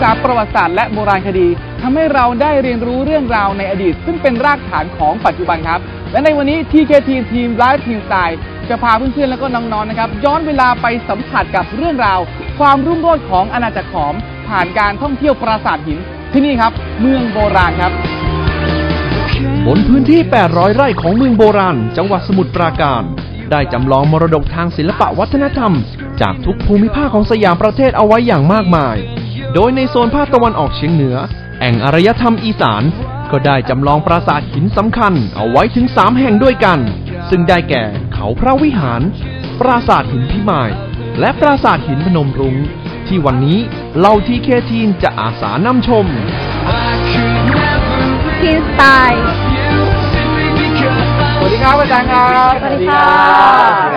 ษาประวัติศาสตร์และโบราณคดีทำให้เราได้เรียนรู้เรื่องราวในอดีต ซึ่งเป็นรากฐานของปัจจุบันครับ และในวันนี้ TKT ทีม Live Team Style จะพาเพื่อนๆ แล้วก็น้องๆนะครับ ย้อนเวลาไปสัมผัสกับเรื่องราว ความรุ่งโรจน์ของอาณาจักรขอม ผ่านการท่องเที่ยวปราสาทหินที่นี่ครับ เมืองโบราณครับ บนพื้นที่ 800 ไร่ของเมืองโบราณ จังหวัดสมุทรปราการ ได้จำลองมรดกทางศิลปะวัฒนธรรม จากทุกภูมิภาคของสยามประเทศเอาไว้อย่างมากมาย โดยในโซนภาคตะวันออกเฉียงเหนือ แอ่งอารยธรรมอีสาน ก็ได้จำลองปราสาทหินสำคัญเอาไว้ถึง 3 แห่งด้วยกัน ซึ่งได้แก่เขาพระวิหาร ปราสาทหินพิมาย และปราสาทหินพนมรุง้ง ที่วันนี้เหล่าทีเคทีนจะอาสานำชมทีนสไตล์สวัสดีครับอาจารย์ครับ สวัสดีค่ะ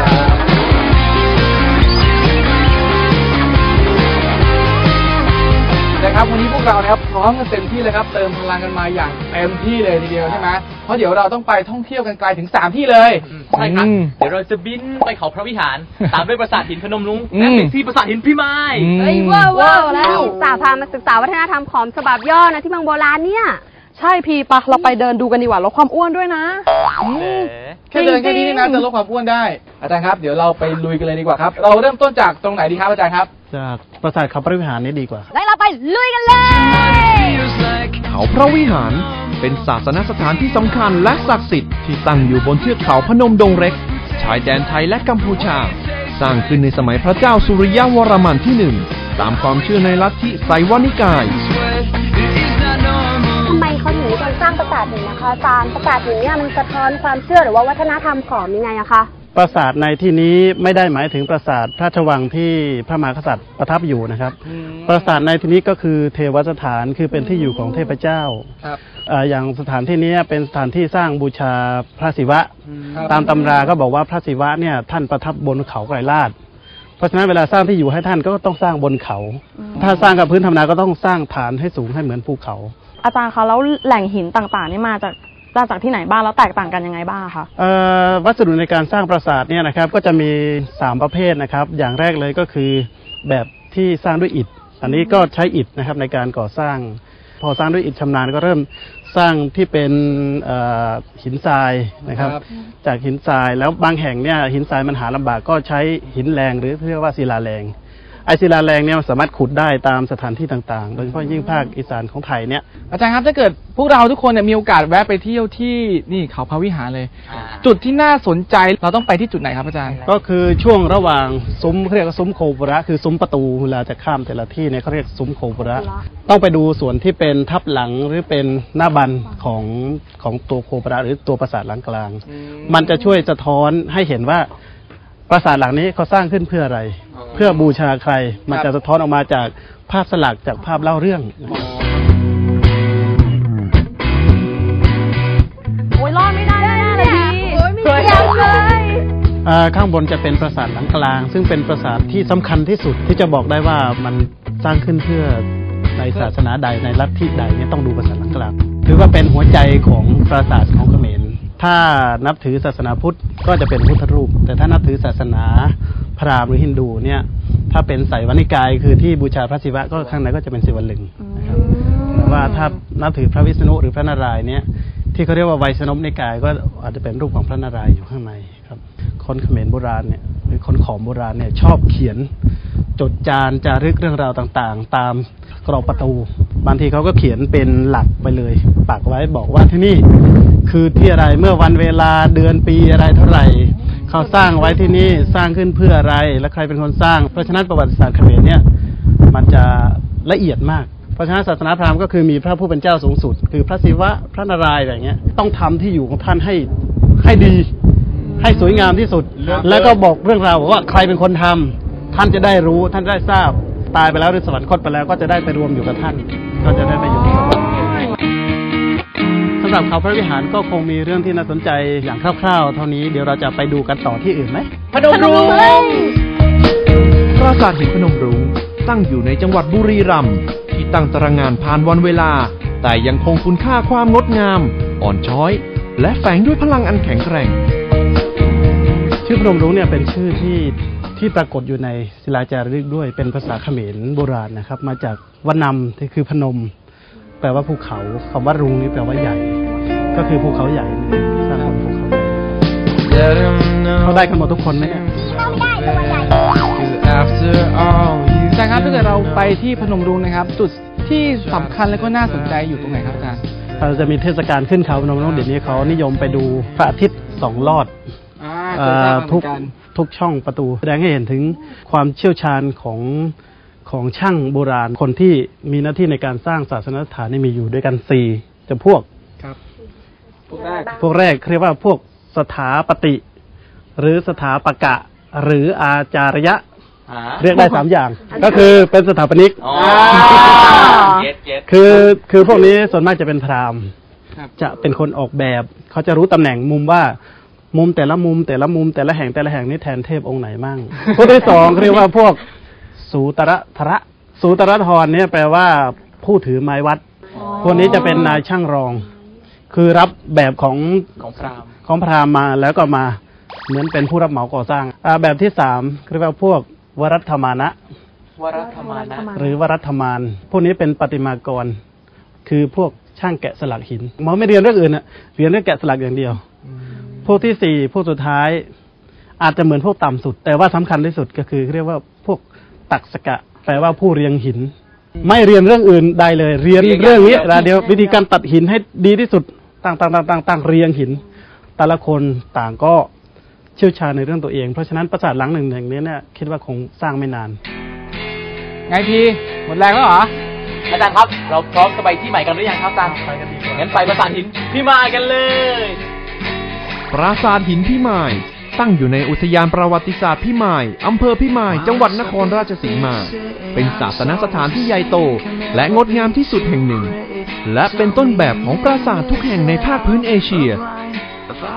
ครับวันนี้พวกเรานะครับพร้อมกันเต็มที่เลยครับเติมพลังกันมาอย่างเต็มที่เลยทีเดียวใช่ไหมเพราะเดี๋ยวเราต้องไปท่องเที่ยวกันไกลถึง3ที่เลยใช่ครับ อืมเดี๋ยวเราจะบินไปเขาพระวิหาร ตามด้วยปราสาทหินพนมรุ้งอืมและไปที่ปราสาทหินพิมายอืม เฮ้ยเว้าวว้าวแล้ว สาพามาศึกษาวัฒนธรรมของฉบับย่อนะที่เมืองโบราณเนี่ย ใช่พี่ปะเราไปเดินดูกันดีกว่าลดความอ้วนด้วยนะแค่เดินแค่นี้นี่นะจะลดความอ้วนได้อาจารย์ครับเดี๋ยวเราไปลุยกันเลยดีกว่าครับ เราเริ่มต้นจากตรงไหนดีครับอาจารย์ครับ จากปราสาทเขาพระวิหารนี้ดีกว่าแล้วเราไปลุยกันเลย เขาพระวิหาร เป็นศาสนสถานที่สำคัญและศักดิ์สิทธิ์ที่ตั้งอยู่บนเทือกเขาพนมดงเร็ก ชายแดนไทยและกัมพูชา สร้างขึ้นในสมัยพระเจ้าสุริยะวรมันที่หนึ่งตามความเชื่อในลัทธิไสยวนิกาย ทำไมเขาถึงมีการสร้างปราสาทหินนะคะอาจารย์ปราสาทหินเนี่ยมันสะท้อนความเชื่อหรือว่าวัฒนธรรมของยังไงอะคะ ปราสาทในที่นี้ไม่ได้หมายถึงปราสาทพระราชวังที่พระมหากษัตริย์ประทับอยู่นะครับ ปราสาทในที่นี้ก็คือเทวสถานคือเป็นที่อยู่ของเทพเจ้าครับเอ่ออย่างสถานที่นี้เป็นสถานที่สร้างบูชาพระศิวะครับตามตำราก็บอกว่าพระศิวะเนี่ยท่านประทับบนเขาไกรลาดเพราะฉะนั้นเวลาสร้างที่อยู่ให้ท่านก็ต้องสร้างบนเขา ถ้าสร้างกับพื้นธรรมดาก็ต้องสร้างฐานให้สูงให้เหมือนภูเขา อาจารย์คะแล้วแหล่งหินต่างๆนี่มาจาก มาจากที่ไหนบ้างแล้วแตกต่างกันยังไงบ้างคะเอ่อวัสดุในการสร้างปราสาทเนี่ยนะครับก็จะมี 3 ประเภทนะครับ อย่างแรกเลยก็คือแบบที่สร้างด้วยอิฐ อันนี้ก็ใช้อิฐนะครับในการก่อสร้าง พอสร้างด้วยอิฐชำนาญก็เริ่มสร้างที่เป็นเอ่อหินทรายนะครับ ครับ จากหินทรายแล้วบางแห่งเนี่ยหินทรายมันหาลำบากก็ใช้หินแรงหรือเรียกว่าศิลาแรง ไอศิลาแรงเนี่ยมันสามารถขุดได้ตามสถานที่ต่างๆ โดยเฉพาะยิ่งภาคอีสานของไทยเนี่ย อาจารย์ครับถ้าเกิดพวกเราทุกคนเนี่ยมีโอกาสแวะไปเที่ยวที่นี่เขาพระวิหารเลยอ่าจุดที่น่าสนใจเราต้องไปที่จุดไหนครับอาจารย์ ก็คือช่วงระหว่างซุ้มเขาเรียกว่าซุ้มโคบุระคือซุ้มประตูเวลาจะข้ามแต่ละที่เนี่ยเขาเรียกซุ้มโคบุระต้องไปดูส่วนที่เป็นทับหลังหรือเป็นหน้าบันของของตัวโคบุระหรือตัวปราสาทหลังกลาง มันจะช่วยสะท้อนให้เห็นว่า ปราสาทหลังนี้เขาสร้างขึ้นเพื่ออะไร เพื่อบูชาใคร มันจะสะท้อนออกมาจากภาพสลักจากภาพเล่าเรื่องโอ้ยรอดไม่ได้แน่เลยพี่โอ้ยไม่อยากเลย อ่าข้างบนจะเป็นปราสาทหลังกลาง ซึ่งเป็นปราสาทที่สำคัญที่สุดที่จะบอกได้ว่ามันสร้างขึ้นเพื่อในศาสนาใดในลัทธิใดเนี่ยต้องดูปราสาทหลังกลางถือว่าเป็นหัวใจของปราสาทของเขมร ถ้านับถือศาสนาพุทธก็จะเป็นพุทธรูป แต่ถ้านับถือศาสนาพราหมณ์หรือฮินดูเนี่ยถ้าเป็นไสยวนิกายคือที่บูชาพระศิวะก็ข้างในก็จะเป็นศิวลึงนะครับแต่ว่าถ้านับถือพระวิษณุหรือพระนารายณ์เนี่ยที่เขาเรียกว่าไวยสนมนิกายก็อาจจะเป็นรูปของพระนารายณ์อยู่ข้างในครับ คนเขมรโบราณเนี่ยหรือคนขอมโบราณเนี่ยชอบเขียนจดจานจารึกเรื่องราวต่างๆ ตามกรอบประตู บางทีเขาก็เขียนเป็นหลักไปเลย ปักไว้บอกว่าที่นี่คือที่อะไรเมื่อวันเวลาเดือนปีอะไรเท่าไหร่เขาสร้างไว้ที่นี่สร้างขึ้นเพื่ออะไรและใครเป็นคนสร้าง เพราะฉะนั้นประวัติศาสตร์เขมรเนี่ยมันจะละเอียดมากเพราะฉะนั้นศาสนาพราหมณ์ก็คือมีพระผู้เป็นเจ้าสูงสุด คือพระศิวะพระนารายณ์อะไรอย่างเงี้ยต้องทำที่อยู่ของท่านให้ให้ดี ให้สวยงามที่สุด แล้วก็บอกเรื่องราวว่าใครเป็นคนทำท่านจะได้รู้ท่านจะได้ทราบ ตายไปแล้วหรือสวรรคตไปแล้วก็จะได้ไปรวมอยู่กับท่าน ก็จะได้ไปอยู่กับสวรรค์สำหรับเขาพระวิหารก็คงมีเรื่องที่น่าสนใจอย่างคร่าวๆ เท่านี้เดี๋ยวเราจะไปดูกันต่อที่อื่นไหมพนมรุ้งปราสาทหินพนมรุ้งตั้งอยู่ในจังหวัดบุรีรัมย์ที่ตั้งตารางงานผ่านวันเวลา แต่ยังคงคุณค่าความงดงาม อ่อนช้อย และแฝงด้วยพลังอันแข็งแกร่ง ชื่อพนมรุ้งเนี่ยเป็นชื่อที่ที่ปรากฏอยู่ในศิลาจารึกด้วยเป็นภาษาเขมรโบราณนะครับ มาจากวนำที่คือพนม แปลว่าภูเขาคำว่ารุงนี่แปลว่าใหญ่ ก็คือภูเขาใหญ่นี่สร้างบนภูเขาใหญ่เขาได้กันหมดทุกคนไหมเนี่ยอาจารย์ครับถ้าเกิดเราไปที่พนมรุ้งนะครับ จุดที่สำคัญและก็น่าสนใจอยู่ตรงไหนครับอาจารย์เราจะมีเทศกาลขึ้นเขาพนมรุ้งเดี๋ยวนี้เขานิยมไปดูพระอาทิตย์สองลอดอ่าเอ่เคย ทราบอมาเหมืทุอกนกันทุกช่องประตู แสดงให้เห็นถึงความเชี่ยวชาญของของช่างโบราณคนที่มีหน้าที่ในการสร้างศาสนสถานนี่มีอยู่ด้วยกันสี่จำพวกครับ พวกแรกพวกแรกเรียกว่าพวกสถาปติ หรือสถาปกะ หรืออาจารยะหาเรียกได้สามอย่าง ก็คือเป็นสถาปนิกอ๋อเก็ตเก็ตคือคือพวกนี้ส่วนมากจะเป็นพราหมณ์ครับจะเป็นคนออกแบบ เขาจะรู้ตำแหน่งมุมว่า มุมแต่ละมุมแต่ละมุมแต่ละแห่งแต่ละแห่งนี่แทนเทพองค์ไหนมั่งพวกที่สองเรียกว่าพวกสูตระทระสูตรทรเนี่ยแปลว่าผู้ถือไม้วัด พวกนี้จะเป็นนายช่างรอง คือรับแบบของของพราหมณ์ของพราหมณ์มาแล้วก็มาเหมือนเป็นผู้รับเหมาก่อสร้างอ่าแบบที่สามเรียกว่าพวกวรัตมานะ วรัตมานะ หรือวรัตมาน พวกนี้เป็นประติมากร คือพวกช่างแกะสลักหินหมอไม่เรียนเรื่องอื่นอะเรียนเรื่องแกะสลักอย่างเดียวพ วกที่สี่พวกสุดท้าย อาจจะเหมือนพวกต่ำสุด แต่ว่าสำคัญที่สุดก็คือเรียกว่าพวกตักสกะ แปลว่าผู้เรียงหิน ไม่เรียนเรื่องอื่นใดเลย เรียนเรื่องนี้เดียววิธีการตัดหินให้ดีที่สุดต่างต่างต่างต่างต่างเรียงหิน แต่ละคนต่างก็เชี่ยวชาญในเรื่องตัวเอง เพราะฉะนั้นปราสาทหลังหนึ่งอย่างนี้เนี่ยคิดว่าคงสร้างไม่นาน ไงพี่หมดแรงแล้วเหรออาจารย์ครับ เราพร้อมจะไปที่ใหม่กันหรือยังครับอาจารย์ไปกันดีกว่างั้นไปประสานหินพี่มายกันเลย ปราสาทหินพิมาย ตั้งอยู่ในอุทยานประวัติศาสตร์พิมาย อำเภอพิมาย จังหวัดนครราชสีมา เป็นศาสนสถานที่ใหญ่โต และงดงามที่สุดแห่งหนึ่ง และเป็นต้นแบบของปราสาททุกแห่งในภาคพื้นเอเชีย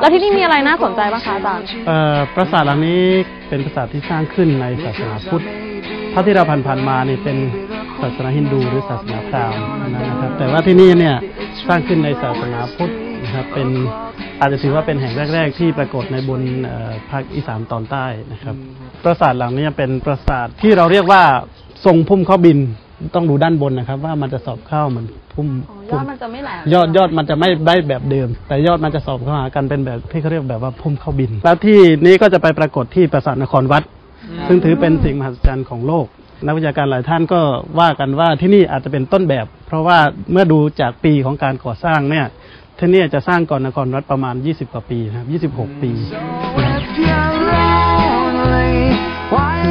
แล้วที่นี่มีอะไรน่าสนใจบ้างคะอาจารย์ เอ่อปราสาทหลังนี้เป็นปราสาทที่สร้างขึ้นในศาสนาพุทธถ้าที่เราผ่านๆมานี่เป็นศาสนาฮินดูหรือศาสนาพราหมณ์นะครับ แต่ว่าที่นี่เนี่ยสร้างขึ้นในศาสนาพุทธนะครับเป็น อาจจะถือว่าเป็นแห่งแรก ๆ ที่ปรากฏในบนเอ่อภาคอีสานตอนใต้นะครับ ปราสาทหลังนี้เป็นปราสาทที่เราเรียกว่าทรงพุ่มเข้าบินต้องดูด้านบนนะครับ ว่ามันจะสอบเข้าเหมือนพุ่มอ๋อยพุ่อมดมันจะไม่แหลมยอดยอดมันจะไม่ได้แบบเดิม แต่ยอดมันจะสอบเข้าหากันเป็นแบบที่เขาเรียกแบบว่าพุ่มเข้าบิน แล้วที่นี้ก็จะไปปรากฏที่ปราสาทนครวัด ซึ่งถือเป็นสิ่งมหัศจรรย์ของโลก นักวิชาการหลายท่านก็ว่ากันว่าที่นี่อาจจะเป็นต้นแบบ เพราะว่าเมื่อดูจากปีของการก่อสร้างเนี่ย ที่นี่จะสร้างก่อนนครวัดประมาณ 20 กว่าปีนะครับ 26 ปี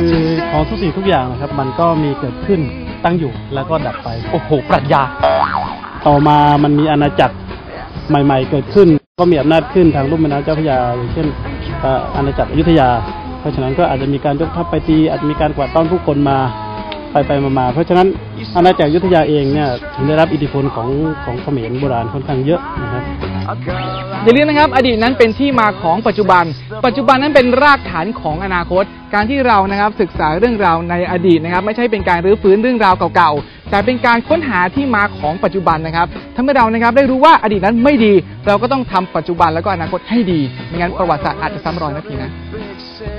คือของทุกสิ่งทุกอย่างนะครับ มันก็มีเกิดขึ้นตั้งอยู่แล้วก็ดับไป โอ้โห ปรัชญา ต่อมามันมีอาณาจักรใหม่ ๆ เกิดขึ้น ก็มีอำนาจขึ้นทางลุ่มแม่น้ำเจ้าพระยาอย่างเช่นเอ่ออาณาจักรอยุธยา เพราะฉะนั้นก็อาจจะมีการยกทัพไปตีอาจจะมีการกวาดต้อนผู้คนมา ไปไปมามาเพราะฉะนั้นอาณาจักรอยุธยาเองเนี่ยถึงได้รับอิทธิพลของของเขมรโบราณค่อนข้างเยอะนะครับอย่าลืมนะครับ อดีตนั้นเป็นที่มาของปัจจุบัน ปัจจุบันนั้นเป็นรากฐานของอนาคต การที่เรานะครับศึกษาเรื่องราวในอดีตนะครับ ไม่ใช่เป็นการรื้อฟื้นเรื่องราวเก่าๆแต่เป็นการค้นหาที่มาของปัจจุบันนะครับทำให้เรานะครับได้รู้ว่าอดีตนั้นไม่ดี เราก็ต้องทำปัจจุบันแล้วก็อนาคตให้ดีไม่งั้นประวัติศาสตร์อาจจะซ้ำรอยนะพี่นะ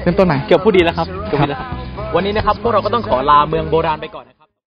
เริ่มต้นใหม่เกือบพูดดีแล้วครับเกือบพูดดีแล้วครับ วันนี้นะครับพวกเราก็ต้องขอลาเมืองโบราณไปก่อนนะครับ